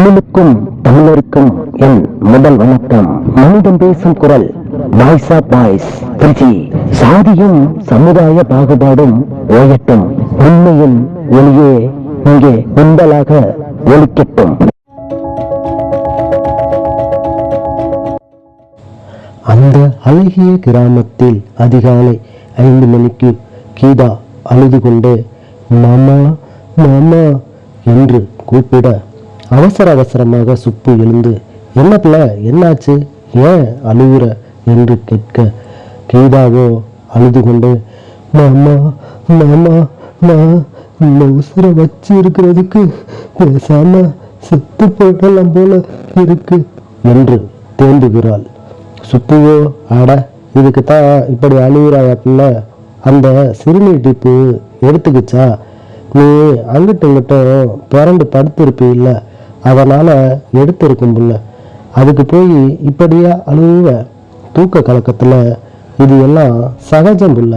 தமிழுக்கும் தமிழருக்கும் என் முதல் வணக்கம். மனிதன் பேசும் குரல் வாய்ஸ் ஆஃப் வாய்ஸ் திருச்சி. சாதியும் சமுதாய பாகுபாடும் ஓயட்டும். உண்மையின் ஒளியே இங்கே கும்பலாக ஒழிக்கட்டும் அந்த அழகிய கிராமத்தில் அதிகாலை ஐந்து மணிக்கு கீதா அழுது கொண்டு மாமா மாமா என்று கூப்பிட அவசர அவசரமாக சுப்பு எழுந்து என்ன பிள்ளை என்னாச்சு? ஏன் அழுகுற? என்று கேட்க கீதாவோ? அழுது கொண்டு மாமா மாமா நான் இந்த உசுரை வச்சு இருக்கிறதுக்கு பேசாம செத்து போயிடலாம் போல இருக்கு என்று தேம்புகிறாள். சுப்புவோ அட இதுக்கு தான் இப்படி அழுகுறாயா அந்த சிறுநீர் டிப்பு எடுத்துக்கிச்சா? நீ அங்கிட்டும் இங்கிட்டும் பிறண்டு படுத்திருப்பீல்ல? அதனால் எடுத்திருக்கும் புள்ள. அதுக்கு போய் இப்படியா அழுவ தூக்க கலக்கத்தில் இது எல்லாம் சகஜம் புள்ள.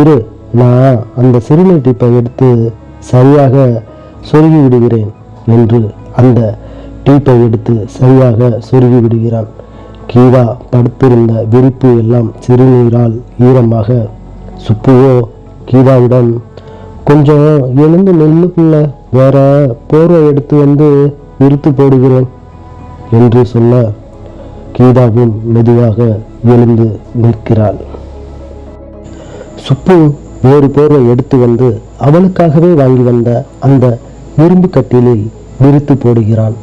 இரு நான் அந்த சிறுநீர் டிப்பை எடுத்து சரியாக சொருகி விடுகிறேன் என்று அந்த டீப்பை எடுத்து சரியாக சொருகி விடுகிறான். கீழா படுத்திருந்த விரிப்பு எல்லாம் சிறுநீரால் ஈரமாக. சுப்புவோ கீதாவிடம் கொஞ்சம் எழுந்து நெல்லு பிள்ளை. வேற போர்வை எடுத்து வந்து விரித்து போடுகிறேன் என்று சொல்ல கீதாவும் மெதுவாக எழுந்து நிற்கிறாள். சுப்பு வேறு போர்வை எடுத்து வந்து அவளுக்காகவே வாங்கி வந்த அந்த இரும்பு கட்டிலில் விரித்து போடுகிறான்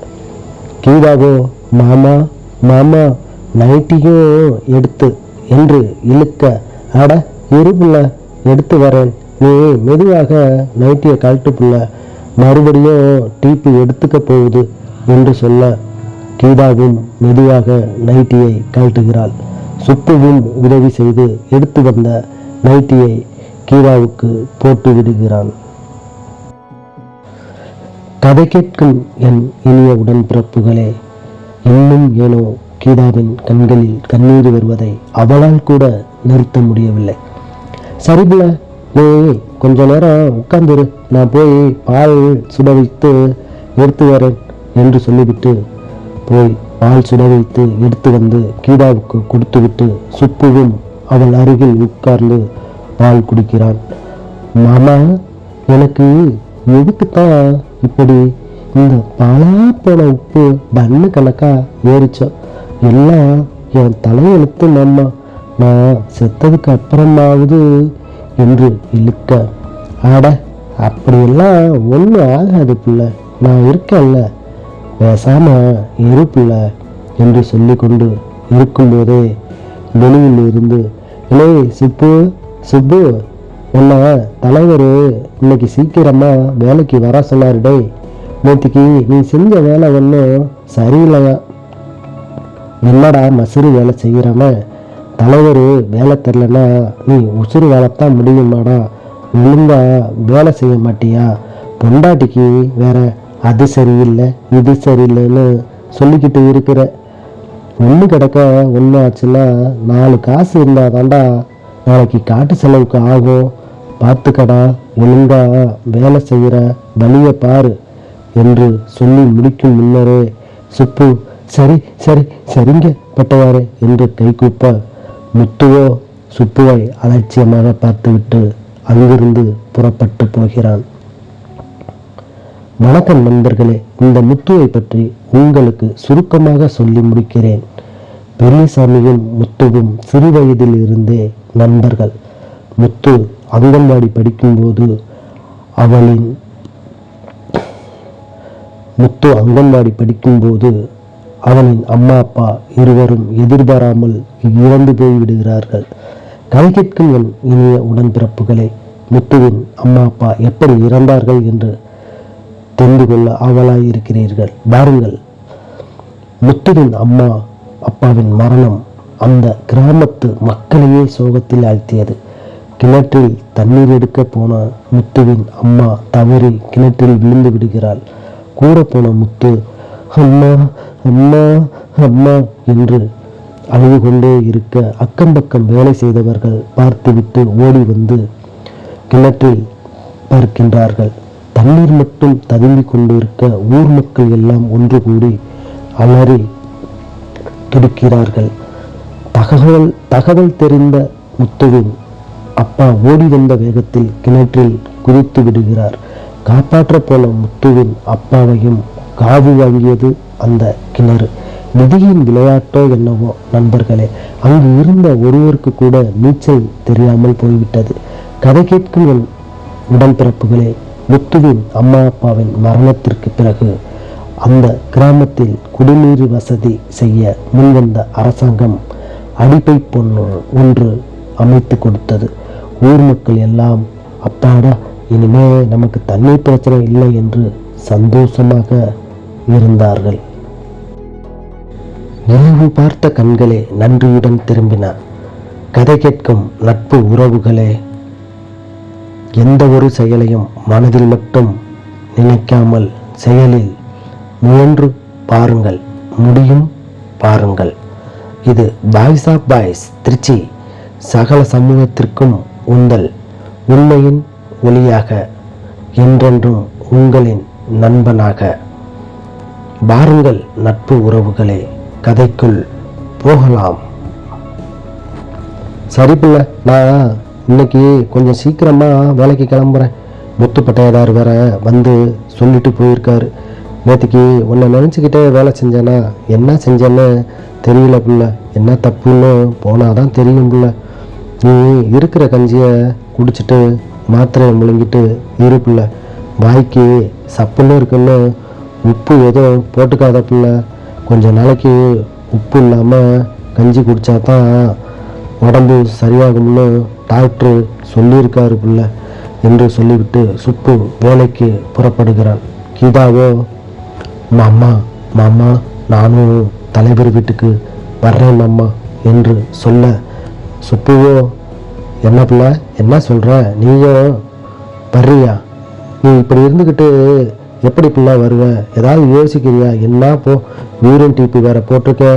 கீதாவோ மாமா மாமா நைட்டியும் எடுத்து என்று இழுக்க அட இருப்புல எடுத்து வரேன். நீ மெதுவாக நைட்டியை கழட்டு புள்ள மறுபடியும் டீப்பு எடுத்துக்க போகுது என்று சொல்ல கீதாவும் மெதுவாக நைட்டியை கழட்டுகிறாள். சுப்புவும் உதவி செய்து எடுத்து வந்த நைட்டியை கீதாவுக்கு போட்டு விடுகிறான். கதை கேட்கும் என் இனிய உடன்பிறப்புகளே இன்னும் ஏனோ கீதாவின் கண்களில் கண்ணீர் வருவதை அவளால் கூட நிறுத்த முடியவில்லை. சரிபுல நீ கொஞ்ச நேரம் உட்கார்ந்துரு. நான் போய் பால் சுட வைத்து எடுத்து வரேன் என்று சொல்லிவிட்டு போய் பால் சுட வைத்து எடுத்து வந்து கீதாவுக்கு கொடுத்துவிட்டு சுப்புவும் அவள் அருகில் உட்கார்ந்து பால் குடிக்கிறான் மாமா எனக்கு எதுக்குத்தான் இப்படி? இந்த பாலா போன உப்பு பண்ணு கணக்கா ஏறிச்சோம் எல்லாம் என் தலையெழுத்து மாமா. நான் செத்ததுக்கு அப்புறமாவது என்று இழுக்க ஆட அப்படியெல்லாம் ஒன்றும் ஆகாது பிள்ளை. நான் இருக்கேன்ல. பேசாம இரு பிள்ளை என்று சொல்லிக்கொண்டு இருக்கும்போதே வெளியில் இருந்து இலே சிப்பு சிப்பு உன்னை தலைவர் இன்னைக்கு சீக்கிரமாக வேலைக்கு வர சொன்னாருடே நேற்றுக்கு நீ செஞ்ச வேலை ஒன்றும் சரியில்லையா? என்னடா மசுறு வேலை செய்கிறவன்? தலைவர் வேலை தெரிலனா நீ உசுறு வேலைத்தான் முடியுமாடா? ஒழுங்கா வேலை செய்ய மாட்டியா? பொண்டாட்டிக்கு வேற அது சரியில்லை இது சரியில்லைன்னு சொல்லிக்கிட்டு இருக்கிற. ஒன்று கிடக்க ஒன்று ஆச்சுன்னா நாலு காசு இருந்தால் தாண்டா நாளைக்கு காட்டு செலவுக்கு ஆகும். பார்த்துக்கடா ஒழுங்கா வேலை செய்கிற வழியை பாரு என்று சொல்லி முடிக்கும் முன்னரே சுப்பு சரி சரி சரிங்க பட்டவாரே என்று கைகூப்ப முத்துவோ சுப்புவை அலட்சியமாக பார்த்துவிட்டு அங்கிருந்து புறப்பட்டு போகிறான். வணக்கம் நண்பர்களே இந்த முத்துவை பற்றி உங்களுக்கு சுருக்கமாக சொல்லி முடிக்கிறேன். பெரியசாமியும் முத்துவும் சிறு வயதில் இருந்தே நண்பர்கள். முத்து அங்கன்வாடி படிக்கும்போது அவளின் முத்து அங்கன்வாடி படிக்கும்போது அவனின் அம்மா அப்பா இருவரும் எதிர்பாராமல் இறந்து போய் விடுகிறார்கள் கை கேட்கும் என் இனிய உடன்பிறப்புகளே முத்துவின் அம்மா அப்பா எப்படி இறந்தார்கள் என்று தெரிந்து கொள்ள ஆவலாயிருக்கிறீர்கள். பாருங்கள் முத்துவின் அம்மா அப்பாவின் மரணம் அந்த கிராமத்து மக்களையே சோகத்தில் ஆழ்த்தியது. கிணற்றில் தண்ணீர் எடுக்க போன முத்துவின் அம்மா தவறி கிணற்றில் விழுந்து விடுகிறாள். கூட போன முத்து அம்மா அம்மா அம்மா என்று அழுது கொண்டே இருக்க அக்கம் பக்கம் வேலை செய்தவர்கள் பார்த்துவிட்டு ஓடி வந்து கிணற்றில் பார்க்கின்றார்கள் தண்ணீர் மட்டும் ததும்பிக் கொண்டிருக்க ஊர் மக்கள் எல்லாம் ஒன்று கூடி அலறி துடிக்கிறார்கள். தகவல் தகவல் தெரிந்த முத்துவின் அப்பா ஓடி வந்த வேகத்தில் கிணற்றில் குதித்து விடுகிறார். காப்பாற்ற போன முத்துவின் அப்பாவையும் காவு வாங்கியது அந்த கிணறு. நிதியின் விளையாட்டோ என்னவோ நண்பர்களே அங்கு இருந்த ஒருவருக்கு கூட நீச்சல் தெரியாமல் போய்விட்டது. கதை கேட்கும் என் உடன்பிறப்புகளே முத்துவின் அம்மா அப்பாவின் மரணத்திற்கு பிறகு அந்த கிராமத்தில் குடிநீர் வசதி செய்ய முன்வந்த அரசாங்கம் அடிப்பை பொண்ணு ஒன்று அமைத்து கொடுத்தது. ஊர் மக்கள் எல்லாம் அப்பாடா இனிமே நமக்கு தண்ணீர் பிரச்சனை இல்லை என்று சந்தோஷமாக இருந்தார்கள். நினைவு பார்த்த கண்களே நன்றியுடன் திரும்பின. கதை கேட்கும் நட்பு உறவுகளே எந்த ஒரு செயலையும் மனதில் மட்டும் நினைக்காமல் செயலில் முயன்று பாருங்கள் முடியும் பாருங்கள். இது பாய்ஸ் ஆஃப் பாய்ஸ் திருச்சி சகல சமூகத்திற்கும் உந்தல் உண்மையின் ஒளியாக என்றென்றும் உங்களின் நண்பனாக. வாருங்கள் நட்பு உறவுகளே கதைக்குள் போகலாம். சரி பிள்ளை நான் இன்னைக்கு கொஞ்சம் சீக்கிரமாக வேலைக்கு கிளம்புறேன். முத்து பட்டையதார் வேற வந்து சொல்லிட்டு போயிருக்காரு. நேற்றுக்கு உன்னை நினச்சிக்கிட்டே வேலை செஞ்சேனா என்ன செஞ்சேன்னு தெரியல புள்ள. என்ன தப்புன்னு போனாதான் தெரியும் புள்ள. நீ இருக்கிற கஞ்சியை குடிச்சிட்டு மாத்திரையை முழுங்கிட்டு இரு வாய்க்கு சப்புன்னு இருக்குன்னு உப்பு எதுவும் போட்டுக்காத பிள்ளை. கொஞ்சம் நாளைக்கு உப்பு இல்லாமல் கஞ்சி குடித்தா தான் உடம்பு சரியாகும்னு டாக்டர் சொல்லியிருக்காரு பிள்ளை என்று சொல்லிவிட்டு சுப்பு வேலைக்கு புறப்படுகிறான். கீதாவோ மாமா மாமா நானும் தலைவர் வீட்டுக்கு வர்றேன் மாமா என்று சொல்ல சுப்புவோ என்ன பிள்ளை என்ன சொல்கிற நீயும் வர்றியா? நீ இப்படி இருந்துக்கிட்டு எப்படி இப்படிலாம் வருவ? ஏதாவது யோசிக்கிறியா? என்ன போ? யூரின் டிபி வேற போட்டிருக்க.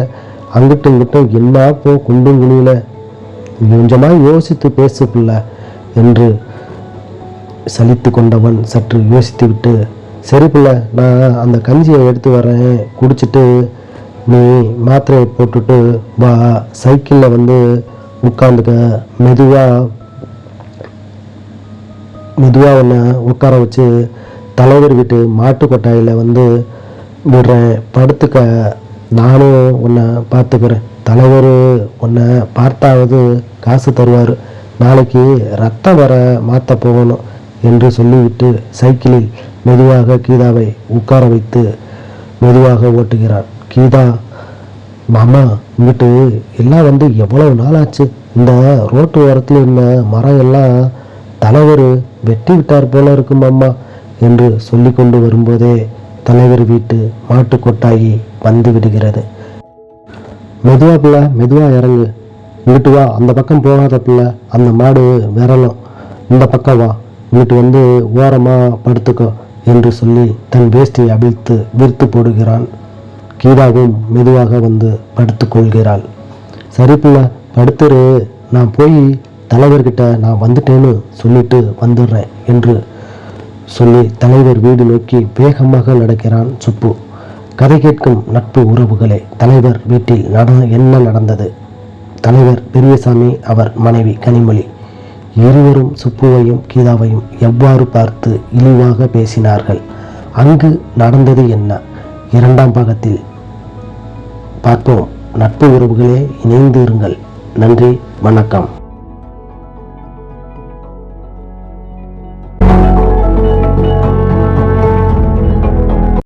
அங்கிட்டும் இங்கிட்டும் என்ன போ குண்டும் குழியில? கொஞ்சமாக யோசித்து பேசு பிள்ளை என்று சலித்து கொண்டவன் சற்று யோசித்துவிட்டு சரி பிள்ளை நான் அந்த கஞ்சியை எடுத்து வரேன். குடிச்சிட்டு நீ மாத்திரையை போட்டுட்டு வா. சைக்கிளில் வந்து உட்காந்துக்க. மெதுவாக மெதுவாக உன்னை உட்கார வச்சு தலைவர் வீட்டு மாட்டு கொட்டாயில் வந்து விடுறேன். படுத்துக்க நானும் உன்னை பார்த்துக்கிறேன். தலைவர் உன்னை பார்த்தாவது காசு தருவார். நாளைக்கு ரத்தம் வர மாற்ற போகணும் என்று சொல்லிவிட்டு சைக்கிளில் மெதுவாக கீதாவை உட்கார வைத்து மெதுவாக ஓட்டுகிறான். கீதா மாமா இங்கிட்டு எல்லாம் வந்து எவ்வளவு நாள் ஆச்சு இந்த ரோட்டு ஓரத்தில் இருந்த மரம் எல்லாம் தலைவர் வெட்டி விட்டார் போல இருக்கும் மாமா. என்று சொல்லி கொண்டு வரும்போதே தலைவர் வீட்டு மாட்டு கொட்டாயி வந்து விடுகிறது. மெதுவா பிள்ளை மெதுவா இறங்கு. இங்கிட்டு வா அந்த பக்கம் போகாத பிள்ளை அந்த மாடு விரலும் இந்த பக்கம் வா இங்கிட்டு வந்து ஓரமாக படுத்துக்கோ என்று சொல்லி தன் வேஷ்டியை அவிழ்த்து விரித்து போடுகிறான். கீதாவும் மெதுவாக வந்து படுத்துக்கொள்கிறாள் சரி பிள்ளை படுத்துரு. நான் போய் தலைவர்கிட்ட நான் வந்துட்டேன்னு சொல்லிட்டு வந்துடுறேன் என்று சொல்லி தலைவர் வீடு நோக்கி வேகமாக நடக்கிறான் சுப்பு. கதை கேட்கும் நட்பு உறவுகளே தலைவர் வீட்டில் நட என்ன நடந்தது? தலைவர் பெரியசாமி அவர் மனைவி கனிமொழி. இருவரும் சுப்புவையும் கீதாவையும் எவ்வாறு பார்த்து இழிவாக பேசினார்கள்? அங்கு நடந்தது என்ன? இரண்டாம் பாகத்தில் பார்ப்போம். நட்பு உறவுகளே இணைந்து இருங்கள் நன்றி வணக்கம்.